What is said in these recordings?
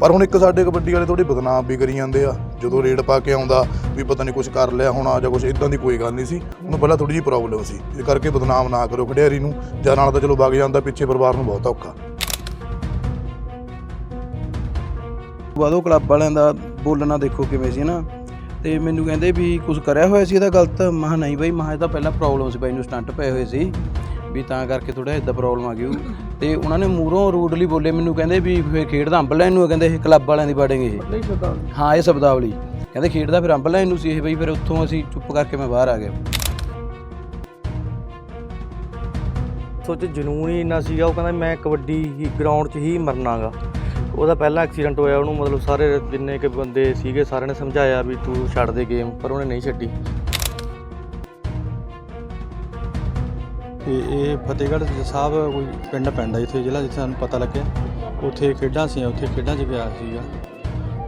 ਪਰ ਹੁਣ ਇੱਕ ਸਾਡੇ ਕਬੱਡੀ ਵਾਲੇ ਥੋੜੀ ਬਦਨਾਮ ਵੀ ਕਰੀ ਜਾਂਦੇ ਆ। ਜਦੋਂ ਰੇਡ ਪਾ ਕੇ ਆਉਂਦਾ ਵੀ ਪਤਾ ਨਹੀਂ ਕੁਝ ਕਰ ਲਿਆ ਹੋਣਾ ਜਾਂ ਕੁਝ ਇਦਾਂ ਦੀ ਕੋਈ ਗੱਲ ਨਹੀਂ ਸੀ। ਉਹਨੂੰ ਪਹਿਲਾਂ ਥੋੜੀ ਜਿਹੀ ਪ੍ਰੋਬਲਮ ਸੀ। ਇਸ ਕਰਕੇ ਬਦਨਾਮ ਨਾ ਕਰੋ ਖਿਡਾਰੀ ਨੂੰ। ਜਾਂ ਨਾਲ ਤਾਂ ਚਲੋ ਵਗ ਜਾਂਦਾ, ਪਿੱਛੇ ਪਰਿਵਾਰ ਨੂੰ ਬਹੁਤ ਔਖਾ। ਵਾਦੋ ਕਲੱਬ ਵਾਲਿਆਂ ਦਾ ਬੋਲਣਾ ਦੇਖੋ ਕਿਵੇਂ ਸੀ ਨਾ। ਤੇ ਮੈਨੂੰ ਕਹਿੰਦੇ ਵੀ ਕੁਝ ਕਰਿਆ ਹੋਇਆ ਸੀ ਇਹਦਾ ਗਲਤ। ਮਹਾ ਨਹੀਂ ਬਾਈ ਮਹਾ ਇਹ ਤਾਂ ਪਹਿਲਾਂ ਪ੍ਰੋਬਲਮ ਸੀ ਬਾਈ ਨੂੰ ਸਟੰਟ ਪਏ ਹੋਏ ਸੀ। ਵੀ ਤਾਂ ਕਰਕੇ ਥੋੜਾ ਇਦਾਂ ਪ੍ਰੋਬਲਮ ਆ ਗਈ ਉਹ। ਤੇ ਉਹਨਾਂ ਨੇ ਮੂਹਰੋਂ ਰੂਡਲੀ ਬੋਲੇ ਮੈਨੂੰ ਕਹਿੰਦੇ ਵੀ ਫੇਰ ਖੇਡਦਾ ਅੰਬ ਲੈਣ ਨੂੰ ਆ, ਕਹਿੰਦੇ ਇਹ ਕਲੱਬ ਵਾਲਿਆਂ ਦੀ ਬਾੜੇਂਗੇ ਇਹ। ਨਹੀਂ ਪਤਾ ਹਾਂ ਇਹ ਸ਼ਬਦਾਵਲੀ। ਕਹਿੰਦੇ ਖੇਡਦਾ ਫਿਰ ਅੰਬ ਲੈਣ ਨੂੰ ਸੀ ਇਹ ਬਈ ਫਿਰ ਉੱਥੋਂ ਅਸੀਂ ਚੁੱਪ ਕਰਕੇ ਮੈਂ ਬਾਹਰ ਆ ਗਿਆ। ਸੋਚ ਜਨੂਨ ਹੀ ਇੰਨਾ ਸੀਗਾ ਉਹ ਕਹਿੰਦਾ ਮੈਂ ਕਬੱਡੀ ਹੀ ਗਰਾਊਂਡ 'ਚ ਹੀ ਮਰਨਾਗਾ। ਉਹਦਾ ਪਹਿਲਾ ਐਕਸੀਡੈਂਟ ਹੋਇਆ ਉਹਨੂੰ ਮਤਲਬ ਸਾਰੇ ਜਿੰਨੇ ਕਿ ਬੰਦੇ ਸੀਗੇ ਸਾਰਿਆਂ ਨੇ ਸਮਝਾਇਆ ਵੀ ਤੂੰ ਛੱਡ ਦੇ ਗੇਮ ਪਰ ਉਹਨੇ ਨਹੀਂ ਛੱਡੀ। ਤੇ ਇਹ ਫਤਿਹਗੜ੍ਹ ਸਾਹਿਬ ਕੋਈ ਪਿੰਡ ਪੈਂਦਾ ਇੱਥੇ ਜ਼ਿਲ੍ਹਾ ਜਿੱਥੇ ਸਾਨੂੰ ਪਤਾ ਲੱਗਿਆ ਉੱਥੇ ਖੇਡਾਂ ਸੀ, ਉੱਥੇ ਖੇਡਾਂ 'ਚ ਗਿਆ ਸੀਗਾ।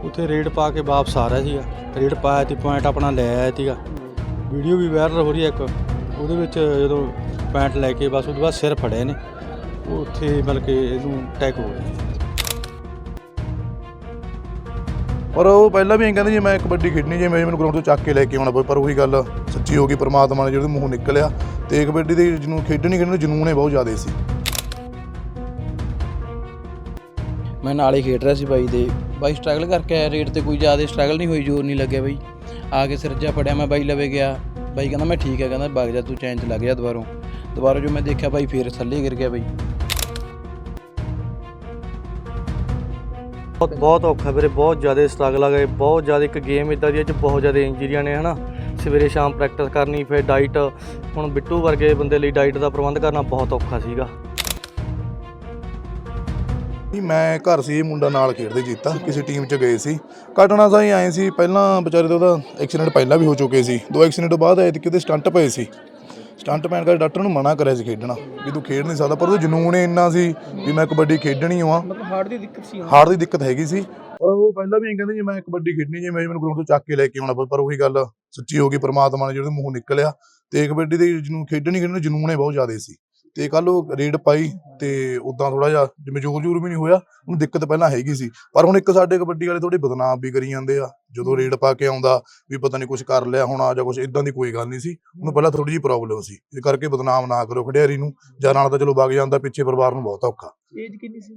ਉੱਥੇ ਰੇਡ ਪਾ ਕੇ ਵਾਪਸ ਆ ਰਿਹਾ ਸੀਗਾ। ਰੇਡ ਪਾਇਆ ਤੇ ਪੁਆਇੰਟ ਆਪਣਾ ਲੈ ਆਇਆ ਸੀਗਾ। ਵੀਡੀਓ ਵੀ ਵਾਇਰਲ ਹੋ ਰਹੀ ਹੈ ਇੱਕ। ਉਹਦੇ ਵਿੱਚ ਜਦੋਂ ਪੁਆਇੰਟ ਲੈ ਕੇ ਬਸ, ਉਹਦੇ ਬਾਅਦ ਸਿਰ ਫੜਿਆ ਨੇ। ਉਹ ਉੱਥੇ ਮਤਲਬ ਕਿ ਇਹਨੂੰ ਅਟੈਕ ਹੋ ਗਿਆ। ਪਰ ਉਹ ਪਹਿਲਾਂ ਵੀ ਐਂ ਕਹਿੰਦੇ ਜੀ, ਮੈਂ ਕਬੱਡੀ ਖੇਡਣੀ ਜੇ ਮੈਨੂੰ ਗਰਾਊਂਡ ਤੋਂ ਚੱਕ ਕੇ ਲੈ ਕੇ ਆਉਣਾ ਪਵੇ, ਪਰ ਉਹੀ ਗੱਲ ਸੱਚੀ ਹੋ ਗਈ, ਪਰਮਾਤਮਾ ਨੇ ਜਿਹੜੇ ਮੂੰਹ ਨਿਕਲਿਆ। ਤੇ ਕਬੱਡੀ ਦੇ ਜਿਹਨੂੰ ਖੇਡਣੀ ਖੇਡਣੀ ਜਨੂਨ ਹੀ ਬਹੁਤ ਜ਼ਿਆਦਾ ਸੀ। ਮੈਂ ਨਾਲ ਹੀ ਖੇਡ ਰਿਹਾ ਸੀ ਬਾਈ ਦੇ। ਬਾਈ ਸਟਰਗਲ ਕਰਕੇ ਆਇਆ ਰੇਟ ਤੇ ਕੋਈ ਜ਼ਿਆਦਾ ਸਟਰਗਲ ਨਹੀਂ ਹੋਈ ਜੋਰ ਨਹੀਂ ਲੱਗਿਆ ਬਾਈ। ਆ ਕੇ ਸਿਰਜਾ ਫੜਿਆ ਮੈਂ ਬਾਈ ਲਵੇ ਗਿਆ। ਬਾਈ ਕਹਿੰਦਾ ਮੈਂ ਠੀਕ ਹੈ ਕਹਿੰਦਾ ਵਗ ਜਾ ਤੂੰ ਚੈਨ ਚ ਲੱਗ ਜਾ ਦੁਬਾਰੋਂ। ਦੁਬਾਰਾ ਜੋ ਮੈਂ ਦੇਖਿਆ ਬਾਈ ਫੇਰ ਥੱਲੇ ਗਿਰ ਗਿਆ ਬਾਈ। ਬਹੁਤ ਬਹੁਤ ਔਖਾ ਵੀਰੇ ਬਹੁਤ ਜ਼ਿਆਦਾ ਸਟਰਗਲ ਆ ਗਏ ਬਹੁਤ ਜ਼ਿਆਦਾ ਇੱਕ ਗੇਮ ਇਦਾਂ ਦੀ ਹੈ ਚ ਬਹੁਤ ਜ਼ਿਆਦਾ ਇੰਜਰੀਆਂ ਨੇ ਹਨਾ? ਸਵੇਰੇ ਸ਼ਾਮ ਪ੍ਰੈਕਟਿਸ ਕਰਨੀ ਫਿਰ ਡਾਈਟ ਹੁਣ ਬਿੱਟੂ ਵਰਗੇ ਬੰਦੇ ਲਈ ਡਾਈਟ ਦਾ ਪ੍ਰਬੰਧ ਕਰਨਾ ਬਹੁਤ ਔਖਾ ਸੀਗਾ। ਨਹੀਂ ਮੈਂ ਘਰ ਸੀ ਇਹ ਮੁੰਡਾ ਨਾਲ ਖੇਡਦੇ ਜੀਤਾ ਕਿਸੇ ਟੀਮ 'ਚ ਗਏ ਸੀ। ਘਟਨਾ ਸਾਈ ਆਏ ਸੀ ਪਹਿਲਾਂ ਵਿਚਾਰੇ ਦਾ ਉਹਦਾ ਐਕਸੀਡੈਂਟ ਪਹਿਲਾਂ ਵੀ ਹੋ ਚੁੱਕੇ ਸੀ। ਦੋ ਐਕਸੀਡੈਂਟ ਤੋਂ ਬਾਅਦ ਆਏ ਤੇ ਕਿਤੇ ਸਟੰਟ ਪਏ ਸੀ। ਸਟੰਟ ਪੈਣ ਕਰਕੇ ਡਾਕਟਰ ਨੂੰ ਮਨਾ ਕਰਿਆ ਸੀ ਖੇਡਣਾ ਵੀ ਤੂੰ ਖੇਡ ਨਹੀਂ ਸਕਦਾ। ਪਰ ਉਹ ਜਨੂਨ ਹੀ ਇੰਨਾ ਸੀ ਵੀ ਮੈਂ ਕਬੱਡੀ ਖੇਡਣੀ ਆ ਮਤਲਬ ਹਾਰਟ ਦੀ ਦਿੱਕਤ ਸੀ ਹਾਰਟ ਦੀ ਦਿੱਕਤ ਹੈਗੀ ਸੀ। ਪਰ ਉਹ ਪਹਿਲਾਂ ਵੀ ਐਂ ਕਹਿੰਦੇ ਜੀ, ਮੈਂ ਕਬੱਡੀ ਖੇਡਣੀ ਜੀ ਜੇ ਮੈਨੂੰ ਗਰਾਊਂਡ ਤੋਂ ਚੱਕ ਕੇ ਲੈ ਕੇ ਆਉਣਾ ਪਵੇ ਪਰ ਉਹੀ ਗੱਲ ਸੱਚੀ ਹੋ ਗਈ, ਪਰਮਾਤਮਾ ਨੇ ਜਿਹੜੇ ਮੂੰਹ ਨਿਕਲਿਆ। ਤੇ ਕਬੱਡੀ ਦੇ ਜਿਹਨੂੰ ਖੇਡਣੀ ਖੇਡਣੀ ਜਨੂਨ ਹੀ ਬਹੁਤ ਜ਼ਿਆਦਾ ਸੀ। ਤੇ ਕੱਲ ਉਹ ਰੇਡ ਪਾਈ ਤੇ ਉਦਾਂ ਥੋੜਾ ਜਿਹਾ ਜਿਵੇਂ ਜ਼ੋਰ ਜ਼ੋਰ ਵੀ ਨਹੀਂ ਹੋਇਆ ਉਹਨੂੰ ਦਿੱਕਤ ਪਹਿਲਾਂ ਹੈਗੀ ਸੀ। ਪਰ ਹੁਣ ਇੱਕ ਸਾਡੇ ਕਬੱਡੀ ਵਾਲੇ ਥੋੜੇ ਬਦਨਾਮ ਵੀ ਕਰੀ ਜਾਂਦੇ ਆ। ਜਦੋਂ ਰੇਡ ਪਾ ਕੇ ਆਉਂਦਾ ਵੀ ਪਤਾ ਨਹੀਂ ਕੁਝ ਕਰ ਲਿਆ ਹੋਣਾ ਜਾਂ ਕੁਝ ਇਦਾਂ ਦੀ ਕੋਈ ਗੱਲ ਨਹੀਂ ਸੀ। ਉਹਨੂੰ ਪਹਿਲਾਂ ਥੋੜੀ ਜਿਹੀ ਪ੍ਰੋਬਲਮ ਸੀ। ਇਹ ਕਰਕੇ ਬਦਨਾਮ ਨਾ ਕਰੋ ਖਿਡਾਰੀ ਨੂੰ। ਜਾਂ ਨਾਲ ਤਾਂ ਚਲੋ ਵਗ ਜਾਂਦਾ ਪਿੱਛੇ ਪਰਿਵਾਰ ਨੂੰ ਬਹੁਤ ਔਖਾ। ਏਜ ਕਿੰਨੀ ਸੀ?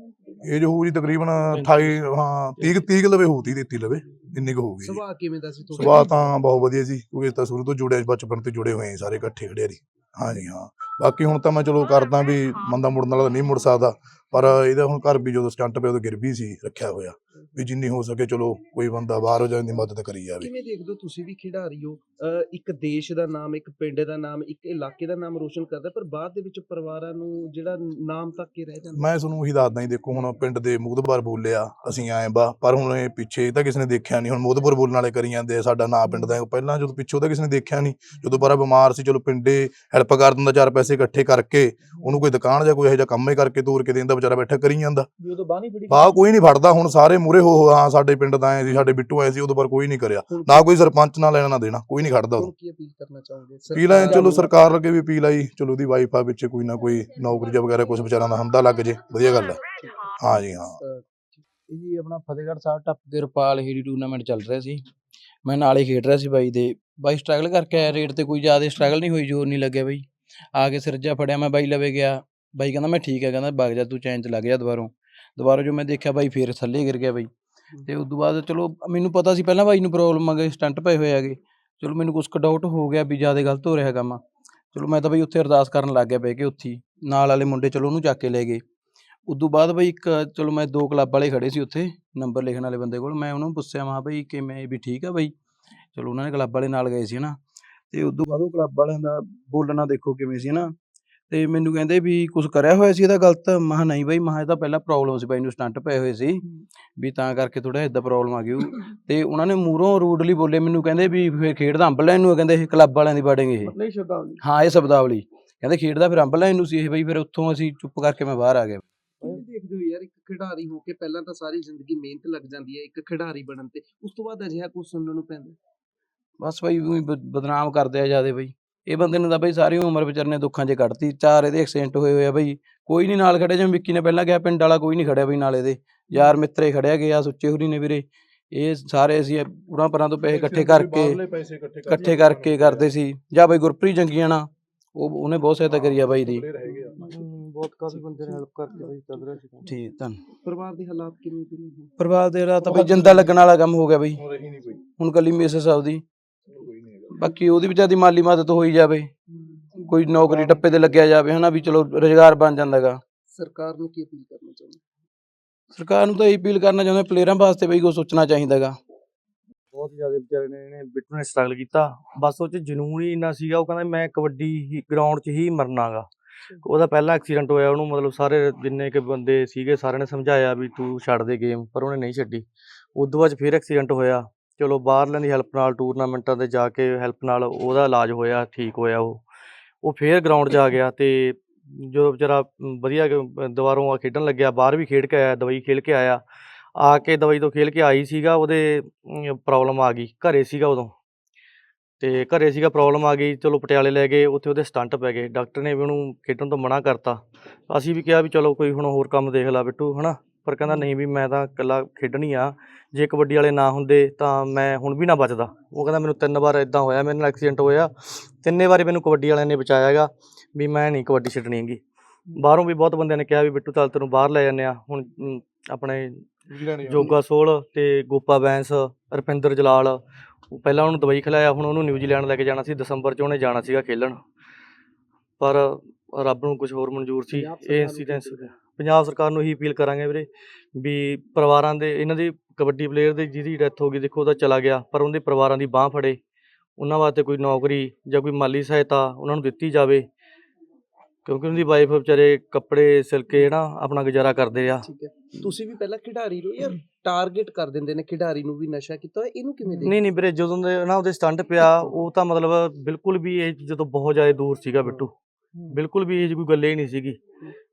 ਇਹ ਜੋ ਹੋਊ ਜੀ ਤਕਰੀਬਨ 28 ਹਾਂ 30 30 ਲਵੇ ਹੋਊ 30 33 ਲਵੇ। ਇੰਨੀ ਕੁ ਹੋਊਗੀ ਸੁਭਾਅ ਕਿਵੇਂ ਦਾ ਸੀ ਸੁਭਾਅ ਤਾਂ ਬਹੁਤ ਵਧੀਆ ਜੀ। ਕਿਉਂਕਿ ਤਾਂ ਸ਼ੁਰੂ ਤੋਂ ਜੁੜੇ ਬਚਪਨ ਤੋਂ ਜੁੜੇ ਹੋਏ ਸਾਰੇ ਇਕੱਠੇ ਖੜਿਆਰੀ ਹਾਂਜੀ ਹਾਂ। ਬਾਕੀ ਹੁਣ ਤਾਂ ਮੈਂ ਚਲੋ ਕਰਦਾ ਵੀ ਬੰਦਾ ਮੁੜਨ ਵਾਲਾ ਨਹੀਂ ਮੁੜ ਸਕਦਾ। ਪਰ ਇਹਦਾ ਹੁਣ ਘਰ ਵੀ ਜਦੋਂ ਸਟੰਟ ਪਿਆ ਉਦੋਂ ਗਿਰ ਵੀ ਸੀ ਰੱਖਿਆ ਹੋਇਆ। ਵੀ ਜਿੰਨੀ ਹੋ ਸਕੇ ਚਲੋ ਕੋਈ ਬੰਦਾ ਬਾਹਰ ਹੋ ਜਾਣ ਦੀ ਮਦਦ ਕਰੀ ਜਾਵੇ। ਕਿਵੇਂ ਦੇਖਦੇ ਹੋ ਤੁਸੀਂ ਵੀ ਖਿਡਾਰੀ ਹੋ? ਇੱਕ ਦੇਸ਼ ਦਾ ਨਾਮ ਇੱਕ ਪਿੰਡ ਦਾ ਨਾਮ ਇੱਕ ਇਲਾਕੇ ਦਾ ਨਾਮ ਰੋਸ਼ਨ ਕਰਦਾ ਪਰ ਬਾਅਦ ਦੇ ਵਿੱਚ ਪਰਿਵਾਰਾਂ ਨੂੰ ਜਿਹੜਾ ਨਾਮ ਤੱਕ ਕੇ ਰਹਿ ਜਾਂਦਾ। ਮੈਂ ਤੁਹਾਨੂੰ ਉਹੀ ਦੱਸਦਾ ਜੀ ਦੇਖੋ ਹੁਣ ਪਿੰਡ ਦੇ ਮੁਗਦਬਾਰ ਬੋਲਿਆ ਅਸੀਂ ਆਏ ਬਾ ਪਰ ਹੁਣ ਇਹ ਪਿੱਛੇ ਤਾਂ ਕਿਸੇ ਨੇ ਦੇਖਿਆ ਨਹੀਂ ਹੁਣ ਮੁਗਦਬਾਰ ਬੋਲਣ ਵਾਲੇ ਕਰੀ ਜਾਂਦੇ ਸਾਡਾ ਨਾਂ ਪਿੰਡ ਦਾ ਹੈ। ਪਹਿਲਾਂ ਜਦੋਂ ਪਿੱਛੋਂ ਤਾਂ ਕਿਸੇ ਨੇ ਦੇਖਿਆ ਨਹੀਂ ਜਦੋਂ ਪਰ ਬਿਮਾਰ ਸੀ ਚਲੋ ਪਿੰਡੇ ਹੈਲਪ ਕਰ ਦਿੰਦਾ ਚਾਰ ਪੈਸੇ ਇਕੱਠੇ ਕਰਕੇ ਉਹਨੂੰ ਕੋਈ ਦੁਕਾਨ ਜਾਂ ਕੋਈ ਇਹੋ ਜਿਹਾ ਕੰਮ ਹੀ ਕਰਕੇ ਤੋਰ ਕੇ ਦਿੰਦਾ ਵਿਚਾਰਾ ਬੈਠਾ ਕਰੀ ਜਾਂਦਾ। ਵੀ ਉਦੋਂ ਬਾਹ ਨਹੀਂ ਫੜੀ। ਬਾਹ ਕੋਈ ਨਹੀਂ ਫੜਦਾ ਹੁਣ ਸਾਰੇ ਮੂਰੇ ਹੋ ਹੋ, ਹਾਂ ਸਾਡੇ ਪਿੰਡ ਦਾ ਆਏ ਸੀ ਸਾਡੇ ਬਿੱਟੂ ਆਏ ਸੀ ਉਦੋਂ ਪਰ ਕੋਈ ਨਹੀਂ ਕਰਿਆ। ਹੁਣ ਨਾ ਕੋਈ ਸਰਪੰਚ ਨਾ ਲੈਣਾ ਨਾ ਦੇਣਾ ਕੋਈ ਨਹੀਂ ਖੜਦਾ ਉਦੋਂ। ਹੁਣ ਕੀ ਅਪੀਲ ਕਰਨਾ ਚਾਹੋਗੇ? ਅਪੀਲ ਹੈ ਚਲੋ ਸਰਕਾਰ ਅੱਗੇ ਵੀ ਅਪੀਲ ਆਈ ਚਲੋ ਉਹਦੀ ਵਾਈਫ ਆ ਵਿੱਚ ਕੋਈ ਨਾ ਕੋਈ ਨੌਕਰੀ ਜਾਂ ਵਗੈਰਾ ਕੁਝ ਵਿਚਾਰਾਂ ਦਾ ਹੰਦਾ ਲੱਗ ਜੇ ਵਧੀਆ ਗੱਲ ਹੈ ਹਾਂ। ਜੀ ਹਾਂ। ਇਹ ਜੀ ਆਪਣਾ ਫਤਿਹਗੜ੍ਹ ਸਾਹਿਬ ਟੱਪ ਕੇ ਰੁਪਾਲ ਹੀਰੀ ਟੂਰਨਾਮੈਂਟ ਚੱਲ ਰਿਹਾ ਸੀ। ਮੈਂ ਨਾਲ ਹੀ ਖੇਡ ਰਿਹਾ ਸੀ ਬਾਈ ਦੇ। ਬਾਈ ਸਟਰਗਲ ਕਰਕੇ ਆਇਆ ਰੇਟ ਤੇ ਕੋਈ ਜ਼ਿਆਦਾ ਸਟਰਗਲ ਨਹੀਂ ਹੋਈ ਜੋਰ ਨਹੀਂ ਲੱਗਿਆ ਬਾਈ। ਆ ਕੇ ਸਿਰਜਾ ਫੜਿਆ ਮੈਂ ਬਾਈ ਲਵੇ ਗਿਆ। ਬਾਈ ਕਹਿੰਦਾ ਮੈਂ ਠੀਕ ਹੈ। ਕਹਿੰਦਾ ਵਗ ਜਾ ਤੂੰ ਚੈਨ ਚ ਲੱਗ ਜਾ ਦੁਬਾਰੋਂ। ਦੁਬਾਰਾ ਜੋ ਮੈਂ ਦੇਖਿਆ ਬਾਈ ਫੇਰ ਥੱਲੇ ਗਿਰ ਗਿਆ ਬਾਈ। ਤੇ ਉਸ ਤੋਂ ਬਾਅਦ ਚਲੋ ਮੈਨੂੰ ਪਤਾ ਸੀ ਪਹਿਲਾਂ ਬਾਈ ਨੂੰ ਪ੍ਰੋਬਲਮ ਆ ਗਈ ਸਟੰਟ ਪਏ ਹੋਏ ਹੈਗੇ। ਚਲੋ ਮੈਨੂੰ ਕੁਝ ਡਾਊਟ ਹੋ ਗਿਆ ਵੀ ਜ਼ਿਆਦਾ ਗਲਤ ਹੋ ਰਿਹਾ ਕੰਮ। ਚਲੋ ਮੈਂ ਤਾਂ ਬਈ ਉੱਥੇ ਅਰਦਾਸ ਕਰਨ ਲੱਗ ਗਿਆ ਬਹਿ ਕੇ ਉੱਥੇ। ਨਾਲ ਵਾਲੇ ਮੁੰਡੇ ਚਲੋ ਉਹਨੂੰ ਚੱਕ ਕੇ ਲੈ ਗਏ। ਉਦੋਂ ਬਾਅਦ ਬਈ ਇੱਕ ਚਲੋ ਮੈਂ ਦੋ ਕਲੱਬ ਵਾਲੇ ਖੜੇ ਸੀ ਉੱਥੇ ਨੰਬਰ ਲਿਖਣ ਵਾਲੇ ਬੰਦੇ ਕੋਲ। ਮੈਂ ਉਹਨੂੰ ਪੁੱਛਿਆ ਮਾ ਬਈ ਕਿਵੇਂ ਵੀ ਠੀਕ ਆ ਬਈ? ਚਲੋ ਉਹਨਾਂ ਨੇ ਕਲੱਬ ਵਾਲੇ ਨਾਲ ਗਏ ਸੀ ਨਾ ਤੇ ਉਦੋਂ ਬਾਅਦ ਉਹ ਕਲੱਬ ਵਾਲਿਆਂ ਦਾ ਬੋਲਣਾ ਦੇਖੋ ਕਿਵੇਂ ਸੀ ਨਾ ਤੇ ਮੈਨੂੰ ਕਹਿੰਦੇ ਵੀ ਕੁਝ ਕਰਿਆ ਹੋਇਆ ਸੀ ਇਹਦਾ ਗਲਤ। ਮਹਾ ਨਹੀਂ ਬਈ ਮਹਾ ਇਹ ਤਾਂ ਪਹਿਲਾਂ ਪ੍ਰੋਬਲਮ ਸੀ ਬਾਈ ਨੂੰ ਸਟੰਟ ਪਏ ਹੋਏ ਸੀ। ਵੀ ਤਾਂ ਕਰਕੇ ਥੋੜਾ ਇਦਾਂ ਪ੍ਰੋਬਲਮ ਆ ਗਈ ਉਹ। ਤੇ ਉਹਨਾਂ ਨੇ ਮੂਹਰੋਂ ਰੂਡਲੀ ਬੋਲੇ ਮੈਨੂੰ ਕਹਿੰਦੇ ਵੀ ਫੇਰ ਖੇਡਦਾ ਅੰਬ ਲੈਣ ਨੂੰ ਆ, ਕਹਿੰਦੇ ਇਹ ਕਲੱਬ ਵਾਲਿਆਂ ਦੀ ਬਾੜੇਂਗੇ ਇਹ। ਨਹੀਂ ਸ਼ਬਦਾਵਲੀ। ਹਾਂ ਇਹ ਸ਼ਬਦਾਵਲੀ। ਕਹਿੰਦੇ ਖੇਡਦਾ ਫਿਰ ਅੰਬ ਲੈਣ ਨੂੰ ਸੀ ਇਹ ਬਈ ਫਿਰ ਉੱਥੋਂ ਅਸੀਂ ਚੁੱਪ ਕਰਕੇ ਮੈਂ ਬਾਹਰ ਆ ਗਿਆ। ਕਿਵੇਂ ਦੇਖਦੇ ਹੋ ਯਾਰ ਇੱਕ ਖਿਡਾਰੀ ਹੋ ਕੇ ਪਹਿਲਾਂ ਤਾਂ ਸਾਰੀ ਜ਼ਿੰਦਗੀ ਮਿਹਨਤ ਲੱਗ ਜਾਂਦੀ ਹੈ ਇੱਕ ਖਿਡਾਰੀ ਬਣਨ ਤੇ। ਉਸ ਤੋਂ ਬਾਅਦ ਅਜਿਹਾ ਕੁਝ ਸੁਣਨ ਨੂੰ ਪੈਂਦਾ। ਬਸ ਬਈ ਊਂ ਹੀ ਬ- ਬਦਨਾਮ ਕਰਦੇ ਆ ਜਿਆਦੇ ਬਈ। ਇਹ ਬੰਦੇ ਨੇ ਤਾਂ ਬਈ ਸਾਰੀ ਉਮਰ ਵਿਚਾਰੇ ਨੇ ਦੁੱਖਾਂ 'ਚ ਕੱਢਤੀ ਚਾਰ ਇਹਦੇ ਐਕਸੀਡੈਂਟ ਹੋਏ ਹੋਏ ਆ ਬਈ। ਕੋਈ ਨਹੀਂ ਨਾਲ ਖੜਿਆ ਜਿਵੇਂ ਵਿੱਕੀ ਨੇ ਪਹਿਲਾਂ ਕਿਹਾ ਪਿੰਡ ਵਾਲਾ ਕੋਈ ਨਹੀਂ ਖੜਿਆ ਬਈ ਨਾਲ ਇਹਦੇ। ਯਾਰ ਮਿੱਤਰੇ ਖੜਿਆ ਗਿਆ ਸੁੱਚੇ ਹੁਰੀ ਨੇ ਵੀਰੇ। ਇਹ ਸਾਰੇ ਅਸੀਂ ਉਰਾਂ ਪਰਾਂ ਤੋਂ ਪੈਸੇ ਇਕੱਠੇ ਕਰਕੇ ਇਕੱਠੇ ਕਰਕੇ ਕਰਦੇ ਸੀ। ਜਾਂ ਬਈ ਗੁਰਪ੍ਰੀਤ ਜੰਗੀਆਣਾ ਉਹ ਉਹਨੇ ਬਹੁਤ ਸਹਾਇਤਾ ਕਰੀ ਆ ਬਾਈ ਦੀ। ਬਹੁਤ ਕਾਫੀ ਬੰਦੇ ਨੇ ਹੈਲਪ ਕਰਕੇ ਬਈ ਚੱਲ ਰਿਹਾ ਸੀ। ਠੀਕ ਧੰਨ। ਪਰਿਵਾਰ ਦੇ ਹਾਲਾਤ ਕਿਵੇਂ ਹੁਣ? ਪਰਿਵਾਰ ਦੇ ਰਾਤ ਤਾਂ ਬਈ ਜਿੰਦਾ ਲੱਗਣ ਵਾਲਾ ਕੰਮ ਹੋ ਗਿਆ ਬਈ। ਹੁਣ ਰਹੀ ਨਹੀਂ ਕੋਈ। ਹੁਣ ਕੱਲੀ ਮਿਸਿਸ ਆਉਦੀ ਬਾਕੀ ਉਹਦੀ ਵਿਚਾਰੀ ਦੀ ਮਾਲੀ ਮਦਦ ਹੋਈ ਜਾਵੇ ਕੋਈ ਨੌਕਰੀ ਟੱਪੇ ਤੇ ਲੱਗਿਆ ਜਾਵੇ ਹਨਾ ਵੀ ਚਲੋ ਰੁਜ਼ਗਾਰ ਬਣ ਜਾਂਦਾਗਾ ਸਰਕਾਰ ਨੂੰ ਕੀ ਅਪੀਲ ਕਰਨਾ ਚਾਹੁੰਦੇ? ਸਰਕਾਰ ਨੂੰ ਤਾਂ ਇਹ ਅਪੀਲ ਕਰਨਾ ਚਾਹੁੰਦੇ ਪਲੇਅਰਾਂ ਵਾਸਤੇ ਬਈ ਕੁਛ ਸੋਚਣਾ ਚਾਹੀਦਾਗਾ ਬਹੁਤ ਜ਼ਿਆਦਾ ਵਿਚਾਰੇ ਨੇ ਇਹਨੇ ਬਿੱਟੂ ਨੇ ਸਟਰਗਲ ਕੀਤਾ। ਬਸ ਉਹ ਚ ਜਨੂਨ ਹੀ ਇੰਨਾ ਸੀਗਾ ਉਹ ਕਹਿੰਦਾ ਮੈਂ ਕਬੱਡੀ ਹੀ ਗਰਾਊਂਡ 'ਚ ਹੀ ਮਰਨਾਗਾ ਉਹਦਾ ਪਹਿਲਾ ਐਕਸੀਡੈਂਟ ਹੋਇਆ ਉਹਨੂੰ ਮਤਲਬ ਸਾਰੇ ਜਿੰਨੇ ਕਿ ਬੰਦੇ ਸੀਗੇ ਸਾਰਿਆਂ ਨੇ ਸਮਝਾਇਆ ਵੀ ਤੂੰ ਛੱਡ ਦੇ ਗੇਮ ਪਰ ਉਹਨੇ ਨਹੀਂ ਛੱਡੀ। ਉਦੋਂ ਬਾਅਦ 'ਚ ਫਿਰ ਐਕਸੀਡੈਂਟ ਹੋਇਆ। ਚਲੋ ਬਾਹਰਲਿਆਂ ਦੀ ਹੈਲਪ ਨਾਲ ਟੂਰਨਾਮੈਂਟਾਂ ਤੇ ਜਾ ਕੇ ਹੈਲਪ ਨਾਲ ਉਹਦਾ ਇਲਾਜ ਹੋਇਆ ਠੀਕ ਹੋਇਆ ਉਹ। ਉਹ ਫੇਰ ਗਰਾਊਂਡ 'ਚ ਆ ਗਿਆ ਤੇ ਜਦੋਂ ਵਿਚਾਰਾ ਵਧੀਆ ਦੁਬਾਰੋਂ ਆ ਖੇਡਣ ਲੱਗਿਆ ਬਾਹਰ ਵੀ ਖੇਡ ਕੇ ਆਇਆ ਦਵਾਈ ਖੇਲ ਕੇ ਆਇਆ। ਆ ਕੇ ਦਵਾਈ ਤੋਂ ਖੇਲ ਕੇ ਆਈ ਸੀਗਾ ਉਹਦੇ ਪ੍ਰੋਬਲਮ ਆ ਗਈ ਘਰੇ ਸੀਗਾ ਉਦੋਂ। ਤੇ ਘਰੇ ਸੀਗਾ ਪ੍ਰੋਬਲਮ ਆ ਗਈ ਚਲੋ ਪਟਿਆਲੇ ਲੈ ਗਏ ਉੱਥੇ ਉਹਦੇ ਸਟੰਟ ਪੈ ਗਏ। ਡਾਕਟਰ ਨੇ ਵੀ ਉਹਨੂੰ ਖੇਡਣ ਤੋਂ ਮਨਾ ਕਰਤਾ। ਅਸੀਂ ਵੀ ਕਿਹਾ ਵੀ ਚਲੋ ਕੋਈ ਹੁਣ ਹੋਰ ਕੰਮ ਦੇਖ ਲੈ ਬਿੱਟੂ ਹਨਾ? ਪਰ ਕਹਿੰਦਾ ਨਹੀਂ ਵੀ ਮੈਂ ਤਾਂ ਇਕੱਲਾ ਖੇਡਣੀ ਆ ਜੇ ਕਬੱਡੀ ਵਾਲੇ ਨਾ ਹੁੰਦੇ ਤਾਂ ਮੈਂ ਹੁਣ ਵੀ ਨਾ ਬਚਦਾ। ਉਹ ਕਹਿੰਦਾ ਮੈਨੂੰ ਤਿੰਨ ਵਾਰ ਇਦਾਂ ਹੋਇਆ ਮੇਰੇ ਨਾਲ ਐਕਸੀਡੈਂਟ ਹੋਇਆ। ਤਿੰਨੇ ਵਾਰੀ ਮੈਨੂੰ ਕਬੱਡੀ ਵਾਲਿਆਂ ਨੇ ਬਚਾਇਆ ਹੈਗਾ ਵੀ ਮੈਂ ਨਹੀਂ ਕਬੱਡੀ ਛੱਡਣੀ ਹੈਗੀ। ਬਾਹਰੋਂ ਵੀ ਬਹੁਤ ਬੰਦਿਆਂ ਨੇ ਕਿਹਾ ਵੀ ਬਿੱਟੂ ਚੱਲ ਤੈਨੂੰ ਬਾਹਰ ਲੈ ਜਾਂਦੇ ਆ। ਹੁਣ ਆਪਣੇ ਜੋਗਾ ਸੋਲ ਤੇ ਗੋਪਾ ਬੈਂਸ ਰੁਪਿੰਦਰ ਜਲਾਲ ਉਹ ਪਹਿਲਾਂ ਉਹਨੂੰ ਦਵਾਈ ਖਿਲਾਇਆ ਹੁਣ ਉਹਨੂੰ ਨਿਊਜ਼ੀਲੈਂਡ ਲੈ ਕੇ ਜਾਣਾ ਸੀ। ਦਸੰਬਰ 'ਚ ਉਹਨੇ ਜਾਣਾ ਸੀਗਾ ਖੇਲਣ। ਪਰ ਰੱਬ ਨੂੰ ਕੁਝ ਹੋਰ ਮਨਜ਼ੂਰ ਸੀ ਇਹ ਇੰਸੀਡੈਂਸ ਪੰਜਾਬ ਸਰਕਾਰ ਨੂੰ ਇਹੀ ਅਪੀਲ ਕਰਾਂਗੇ ਵੀਰੇ ਵੀ ਪਰਿਵਾਰਾਂ ਦੇ ਇਹਨਾਂ ਦੀ ਕਬੱਡੀ ਪਲੇਅਰ ਦੀ ਜਿਹਦੀ ਡੈਥ ਹੋ ਗਈ ਦੇਖੋ ਉਹਦਾ ਚਲਾ ਗਿਆ ਪਰ ਉਹਦੇ ਪਰਿਵਾਰਾਂ ਦੀ ਬਾਹ ਫੜੇ। ਉਹਨਾਂ ਵਾਸਤੇ ਕੋਈ ਨੌਕਰੀ ਜਾਂ ਕੋਈ ਮਾਲੀ ਸਹਾਇਤਾ ਉਹਨਾਂ ਨੂੰ ਦਿੱਤੀ ਜਾਵੇ ਕਿਉਂਕਿ ਉਹਦੀ ਵਾਈਫ ਵਿਚਾਰੇ ਕੱਪੜੇ ਸਿਲ ਕੇ ਨਾ ਆਪਣਾ ਗੁਜ਼ਾਰਾ ਕਰਦੇ ਆ। ਠੀਕ ਹੈ। ਤੁਸੀਂ ਵੀ ਪਹਿਲਾਂ ਖਿਡਾਰੀ ਰਹੋ ਯਾਰ ਟਾਰਗੇਟ ਕਰ ਦਿੰਦੇ ਨੇ ਖਿਡਾਰੀ ਨੂੰ ਵੀ ਨਸ਼ਾ ਕੀਤਾ ਹੋਇਆ ਇਹਨੂੰ ਕਿਵੇਂ ਦੇ ਨਹੀਂ ਨਹੀਂ ਵੀਰੇ ਜਦੋਂ ਦੇ ਨਾ ਉਹਦੇ ਸਟੰਟ ਪਿਆ ਉਹ ਤਾਂ ਮਤਲਬ ਬਿਲਕੁਲ ਵੀ ਇਹ ਜਦੋਂ ਬਹੁਤ ਜ਼ਿਆਦਾ ਦੂਰ ਸੀਗਾ ਬਿੱਟੂ। ਬਿਲਕੁਲ ਵੀ ਇਹ ਕੋਈ ਗੱਲ ਹੀ ਨਹੀਂ ਸੀਗੀ।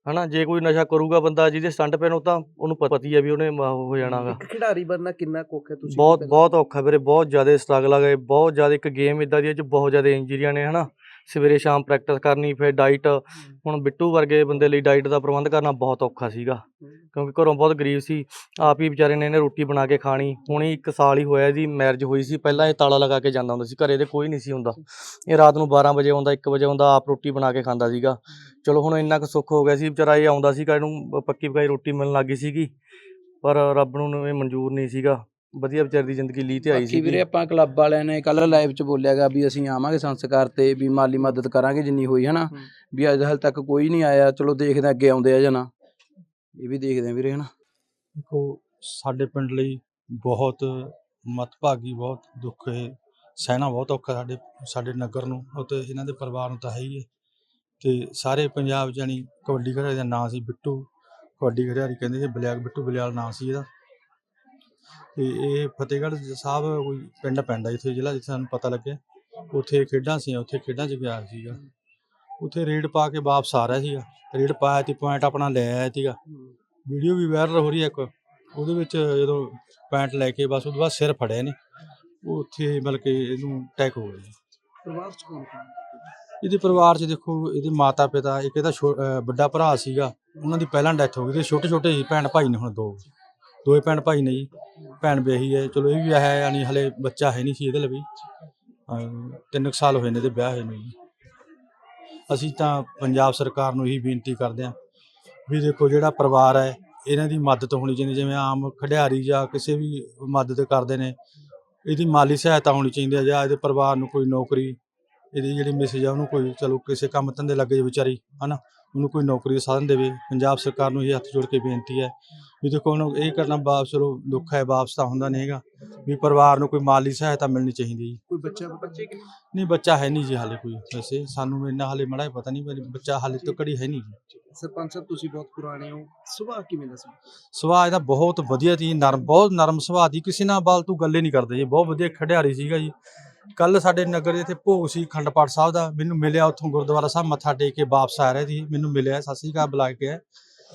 ਹਨਾ ਜੇ ਕੋਈ ਨਸ਼ਾ ਕਰੂਗਾ ਬੰਦਾ ਜਿਹਦੇ ਸਟੰਟ ਪੈਣ ਉਹ ਤਾਂ ਉਹਨੂੰ ਪਤੀ ਹੈ ਵੀ ਉਹਨੇ ਮ- ਹੋ ਜਾਣਾਗਾ ਇੱਕ ਖਿਡਾਰੀ ਬਣਨਾ ਕਿੰਨਾ ਕੁ ਔਖਾ ਹੈ ਤੁਸੀਂ ਬਹੁਤ ਬਹੁਤ ਔਖਾ ਵੀਰੇ ਬਹੁਤ ਜ਼ਿਆਦਾ ਸਟਰਗਲ ਆ ਗਏ ਬਹੁਤ ਜ਼ਿਆਦਾ ਇੱਕ ਗੇਮ ਇਦਾਂ ਦੀ ਹੈ ਚ ਬਹੁਤ ਜ਼ਿਆਦਾ ਇੰਜਰੀਆਂ ਨੇ ਹਨਾ। ਸਵੇਰੇ ਸ਼ਾਮ ਪ੍ਰੈਕਟਿਸ ਕਰਨੀ ਫਿਰ ਡਾਈਟ ਹੁਣ ਬਿੱਟੂ ਵਰਗੇ ਬੰਦੇ ਲਈ ਡਾਈਟ ਦਾ ਪ੍ਰਬੰਧ ਕਰਨਾ ਬਹੁਤ ਔਖਾ ਸੀਗਾ। ਕਿਉਂਕਿ ਘਰੋਂ ਬਹੁਤ ਗਰੀਬ ਸੀ। ਆਪ ਹੀ ਵਿਚਾਰੇ ਨੇ ਇਹਨੇ ਰੋਟੀ ਬਣਾ ਕੇ ਖਾਣੀ। ਹੁਣੇ ਇੱਕ ਸਾਲ ਹੀ ਹੋਇਆ ਇਹਦੀ ਮੈਰਿਜ ਹੋਈ ਸੀ। ਪਹਿਲਾਂ ਇਹ ਤਾਲਾ ਲਗਾ ਕੇ ਜਾਂਦਾ ਹੁੰਦਾ ਸੀ। ਘਰੇ ਦੇ ਕੋਈ ਨਹੀਂ ਸੀ ਹੁੰਦਾ। ਇਹ ਰਾਤ ਨੂੰ 12 ਵਜੇ ਆਉਂਦਾ 1 ਵਜੇ ਆਉਂਦਾ ਆਪ ਰੋਟੀ ਬਣਾ ਕੇ ਖਾਂਦਾ ਸੀਗਾ। ਚਲੋ ਹੁਣ ਇੰਨਾ ਕੁ ਸੁੱਖ ਹੋ ਗਿਆ ਸੀ। ਵਿਚਾਰਾ ਇਹ ਆਉਂਦਾ ਸੀਗਾ ਇਹਨੂੰ ਪੱਕੀ ਪਕਾਈ ਰੋਟੀ ਮਿਲਣ ਲੱਗੀ ਸੀਗੀ। ਪਰ ਰੱਬ ਨੂੰ ਇਹ ਮਨਜ਼ੂਰ ਨਹੀਂ ਸੀਗਾ। ਵਧੀਆ ਵਿਚਾਰੀ ਦੀ ਜ਼ਿੰਦਗੀ ਲੀ ਤੇ ਆਈ ਬਾਕੀ ਵੀਰੇ ਆਪਾਂ ਕਲੱਬ ਵਾਲਿਆਂ ਨੇ ਕੱਲ ਲਾਈਵ 'ਚ ਬੋਲਿਆਗਾ ਵੀ ਅਸੀਂ ਆਵਾਂਗੇ ਸੰਸਕਾਰ ਤੇ ਵੀ ਮਾਲੀ ਮਦਦ ਕਰਾਂਗੇ ਜਿੰਨੀ ਹੋਈ ਹਨਾ? ਹੂੰ। ਵੀ ਅੱਜ ਹਾਲ ਤੱਕ ਕੋਈ ਨਹੀਂ ਆਇਆ। ਚਲੋ ਦੇਖਦੇ ਹਾਂ ਅੱਗੇ ਆਉਂਦੇ ਆ ਜਾਂ ਨਾ। ਇਹ ਵੀ ਦੇਖਦੇ ਆ ਵੀਰੇ ਹਨਾ? ਦੇਖੋ ਸਾਡੇ ਪਿੰਡ ਲਈ ਬਹੁਤ ਮਤਭਾਗੀ ਬਹੁਤ ਦੁੱਖ ਹੈ ਸਹਿਣਾ ਬਹੁਤ ਔਖਾ ਸਾਡੇ ਸਾਡੇ ਨਗਰ ਨੂੰ। ਅਤੇ ਇਹਨਾਂ ਦੇ ਪਰਿਵਾਰ ਨੂੰ ਤਾਂ ਹੈ ਹੀ ਹੈ। ਤੇ ਸਾਰੇ ਪੰਜਾਬ ਜਾਨੀ ਕਬੱਡੀ ਖਿਡਾਰੀ ਦਾ ਨਾਂ ਸੀ ਬਿੱਟੂ। ਕਬੱਡੀ ਖਿਡਾਰੀ ਕਹਿੰਦੇ ਸੀ ਬਲਿਆਲ ਬਿੱਟੂ ਬਲਿਆਲ ਨਾਂ ਸੀ ਇਹਦਾ। ਤੇ ਇਹ ਫਤਿਹਗੜ੍ਹ ਸਾਹਿਬ ਕੋਈ ਪਿੰਡ ਪੈਂਦਾ ਇੱਥੇ ਜ਼ਿਲ੍ਹਾ ਜਿੱਥੇ ਸਾਨੂੰ ਪਤਾ ਲੱਗਿਆ ਉੱਥੇ ਖੇਡਾਂ ਸੀ ਉੱਥੇ ਖੇਡਾਂ 'ਚ ਗਿਆ ਸੀਗਾ। ਉੱਥੇ ਰੇਡ ਪਾ ਕੇ ਵਾਪਸ ਆ ਰਿਹਾ ਸੀਗਾ। ਰੇਡ ਪਾਇਆ ਤੇ ਪੁਆਇੰਟ ਆਪਣਾ ਲੈ ਆਇਆ ਸੀਗਾ। ਵੀਡੀਓ ਵੀ ਵਾਇਰਲ ਹੋ ਰਹੀ ਹੈ ਇੱਕ। ਉਹਦੇ ਵਿੱਚ ਜਦੋਂ ਪੈਂਟ ਲੈ ਕੇ ਬਸ ਉਹਦੇ ਬਾਅਦ ਸਿਰ ਫੜਿਆ ਨੇ ਉਹ ਉੱਥੇ ਬਲਕਿ ਇਹਨੂੰ ਅਟੈਕ ਹੋ ਗਿਆ ਜੀ। ਪਰਿਵਾਰ ਚ ਕੌਣ ਕੌਣ ਇਹਦੇ ਪਰਿਵਾਰ 'ਚ ਦੇਖੋ ਇਹਦੇ ਮਾਤਾ ਪਿਤਾ ਇੱਕ ਇਹਦਾ ਵੱਡਾ ਭਰਾ ਸੀਗਾ। ਉਹਨਾਂ ਦੀ ਪਹਿਲਾਂ ਡੈਥ ਹੋ ਗਈ ਤੇ ਛੋਟੇ ਛੋਟੇ ਭੈਣ ਭਾਈ ਨੇ ਹੁਣ ਦੋ। ਦੋਏ ਭੈਣ ਭਾਈ ਨੇ ਜੀ, ਭੈਣ ਵਿਆਹੀ ਹੈ, ਚਲੋ ਇਹ ਵੀ ਹੈ, ਯਾਨੀ ਹਲੇ ਬੱਚਾ ਹੈ ਨਹੀਂ ਸੀ ਇਹਦੇ ਲਈ ਅਹ ਤਿੰਨ ਕੁ ਸਾਲ ਹੋਏ ਨੇ ਤੇ ਵਿਆਹ ਹੋਏ ਨੂੰ ਜੀ। ਅਸੀਂ ਤਾਂ ਪੰਜਾਬ ਸਰਕਾਰ ਨੂੰ ਇਹੀ ਬੇਨਤੀ ਕਰਦੇ ਹਾਂ ਵੀ ਦੇਖੋ ਜਿਹੜਾ ਪਰਿਵਾਰ ਹੈ, ਇਹਨਾਂ ਦੀ ਮਦਦ ਹੋਣੀ ਚਾਹੀਦੀ, ਜਿਵੇਂ ਆਮ ਖਿਡਾਰੀ ਜਾਂ ਕਿਸੇ ਵੀ ਮਦਦ ਕਰਦੇ ਨੇ, ਇਹਦੀ ਮਾਲੀ ਸਹਾਇਤਾ ਹੋਣੀ ਚਾਹੀਦੀ ਹੈ, ਜਾਂ ਇਹਦੇ ਪਰਿਵਾਰ ਨੂੰ ਕੋਈ ਨੌਕਰੀ, ਇਹਦੀ ਜਿਹੜੀ ਮੈਸੇਜ ਆ ਉਹਨੂੰ ਕੋਈ, ਚਲੋ ਕਿਸੇ ਕੰਮ ਧੰਦੇ ਲੱਗੇ ਵਿਚਾਰੀ, ਹਨਾ। ਉਹਨੂੰ ਕੋਈ ਨੌਕਰੀ ਦਾ ਸਾਧਨ ਦੇਵੇ। ਪੰਜਾਬ ਸਰਕਾਰ ਨੂੰ ਇਹ ਹੱਥ ਜੋੜ ਕੇ ਬੇਨਤੀ ਹੈ ਵੀ ਦੇਖੋ ਉਹਨੂੰ ਇਹ ਕਰਨਾ ਵਾਪਸ ਚਲੋ ਦੁੱਖ ਹੈ ਵਾਪਸ ਤਾਂ ਹੁੰਦਾ ਨਹੀਂ ਹੈਗਾ। ਵੀ ਪਰਿਵਾਰ ਨੂੰ ਕੋਈ ਮਾਲੀ ਸਹਾਇਤਾ ਮਿਲਣੀ ਚਾਹੀਦੀ ਜੀ। ਕੋਈ ਬੱਚਾ ਬੱਚੇ ਕਿ ਨਹੀਂ ਬੱਚਾ ਹੈ ਨਹੀਂ ਜੀ ਹਾਲੇ ਕੋਈ ਵੈਸੇ। ਸਾਨੂੰ ਇੰਨਾ ਹਾਲੇ ਮੜਾ ਪਤਾ ਨਹੀਂ ਪਰ ਬੱਚਾ ਹਾਲੇ ਤੋਂ ਕੜੀ ਹੈ ਨਹੀਂ ਜੀ। ਸਰਪੰਚ ਸਾਹਿਬ ਤੁਸੀਂ ਬਹੁਤ ਪੁਰਾਣੇ ਹੋ। ਸੁਭਾਅ ਕਿਵੇਂ ਦਾ ਸੀ? ਸੁਭਾਅ ਇਹਦਾ ਬਹੁਤ ਵਧੀਆ ਸੀ ਨਰਮ ਬਹੁਤ ਨਰਮ ਸੁਭਾਅ ਦੀ ਕਿਸੇ ਨਾਲ ਬਾਲ ਤੂੰ ਗੱਲੇ ਨਹੀਂ ਕਰਦੇ ਜੀ। ਬਹੁਤ ਵਧੀਆ ਖਿਡਾਰੀ ਸੀਗਾ ਜੀ। ਕੱਲ ਸਾਡੇ ਨਗਰ ਇੱਥੇ ਭੋਗ ਸੀ ਖੰਡ ਪਾਠ ਸਾਹਿਬ ਦਾ ਮੈਨੂੰ ਮਿਲਿਆ ਉੱਥੋਂ ਗੁਰਦੁਆਰਾ ਸਾਹਿਬ ਮੱਥਾ ਟੇਕ ਕੇ ਵਾਪਸ ਆ ਰਿਹਾ ਸੀ ਮੈਨੂੰ ਮਿਲਿਆ ਸਤਿ ਸ੍ਰੀ ਅਕਾਲ ਬੁਲਾ ਕੇ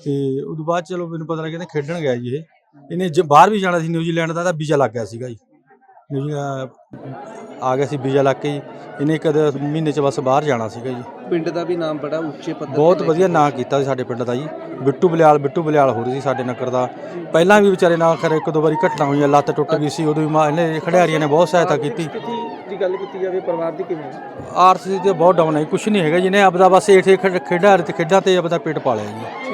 ਤੇ ਉਦੋਂ ਬਾਅਦ ਚਲੋ ਮੈਨੂੰ ਪਤਾ ਲੱਗਿਆ ਕਿ ਖੇਡਣ ਗਿਆ ਜੀ ਇਹ। ਇਹਨੇ ਜ- ਬਾਹਰ ਵੀ ਜਾਣਾ ਸੀ ਨਿਊਜ਼ੀਲੈਂਡ ਦਾ ਤਾਂ ਵੀਜ਼ਾ ਲੱਗ ਗਿਆ ਸੀਗਾ ਜੀ। ਆ ਗਿਆ ਸੀ ਵੀਜ਼ਾ ਲੱਗ ਕੇ ਜੀ। ਇਹਨੇ ਇੱਕ ਅੱਧੇ ਮਹੀਨੇ ਚ ਬਸ ਬਾਹਰ ਜਾਣਾ ਸੀਗਾ ਜੀ। ਪਿੰਡ ਦਾ ਵੀ ਨਾਮ ਬੜਾ ਉੱਚੇ ਪੱਧਰ ਬਹੁਤ ਵਧੀਆ ਨਾਂ ਕੀਤਾ ਸੀ ਸਾਡੇ ਪਿੰਡ ਦਾ ਜੀ। ਬਿੱਟੂ ਬਲਿਆਲ ਬਿੱਟੂ ਬਲਿਆਲ ਹੋ ਰਹੀ ਸੀ ਸਾਡੇ ਨਗਰ ਦਾ। ਪਹਿਲਾਂ ਵੀ ਵਿਚਾਰੇ ਨਾਲ ਖਰੇ ਇੱਕ ਦੋ ਵਾਰੀ ਘਟਨਾ ਹੋਈਆਂ ਲੱਤ ਟੁੱਟ ਗਈ ਸੀ ਉਦੋਂ ਵੀ ਮਾ- ਇਹਨੇ ਖਿਡਾਰੀਆਂ ਨੇ ਬਹੁਤ ਸਹਾਇਤਾ ਕੀਤੀ। ਦੀ ਗੱਲ ਕੀਤੀ ਜਾਵੇ, ਪਰਿਵਾਰ ਦੀ ਕਿਵੇਂ ਹੈ? ਆਰਥਿਕ ਤੇ ਬਹੁਤ ਡਾਊਨ ਹੈ ਕੁਝ ਨਹੀਂ ਹੈਗਾ ਜਿਹਨੇ ਆਪਦਾ ਬਸ ਇਹ ਖੇਡਾਰ ਤੇ ਖੇਡਾਂ ਤੇ ਆਪਦਾ ਪੇਟ ਪਾਲਿਆ ਜੀ